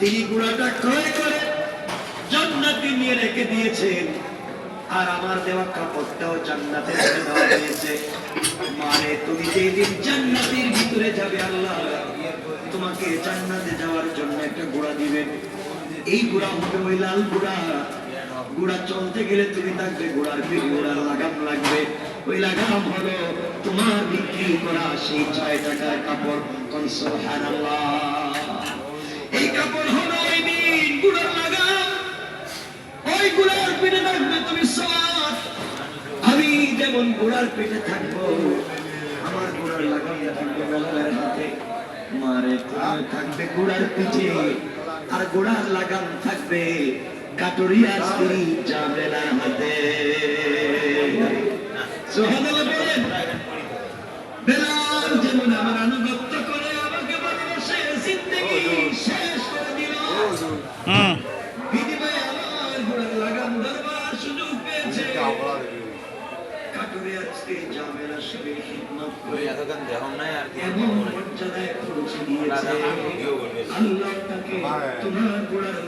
তিনি গুড়াটা ক্রয় করে জান্নাতে নিয়ে রেখে দিয়েছেন আর আমার দেওয়া কাপড়টাও জান্নাতে রেখে দেওয়া হয়েছে। মানে তুমি যেদিন জান্নাতের ভিতরে যাবে, আল্লাহ তোমাকে জান্নাতে যাওয়ার জন্য একটা ঘোড়া দিবেন এই ঘোড়া হবে ওই লাল ঘোড়া ঘোড়া চলতে গেলে তুমি থাকবে ঘোড়ার পিঠে ঘোড়ার লাগাম লাগবে। ওই লাগাম হলো তোমার বিক্রি করা সেই ছয় টাকার কাপড়। সুবহানাল্লাহ। এই যেমন ঘোড়ার পিঠে থাকব আমার ঘোড়ার লাগাম থাকবে বেলালের হাতে মারে থাকবে ঘোড়ার পিঠে আর ঘোড়ার লাগাম থাকবে কাটুরিয়া স্ত্রী জামেলার হাতে। বেলাল যেমন আমার আনুগত্য করে আমাকে ভালোবাসে জিন্দেগি শেষ করে দিল। বিনিময়ে আমার ঘোড়ার লাগাম ধরবার সুযোগ পেয়েছে। কাটুরে আজকে জামেলা শিবে খিদমত করে এতক্ষণ দেহ নাই আর কি এমন মর্যাদায় পৌঁছে দিয়েছে আল্লাহ তাকে তোমার লাগাম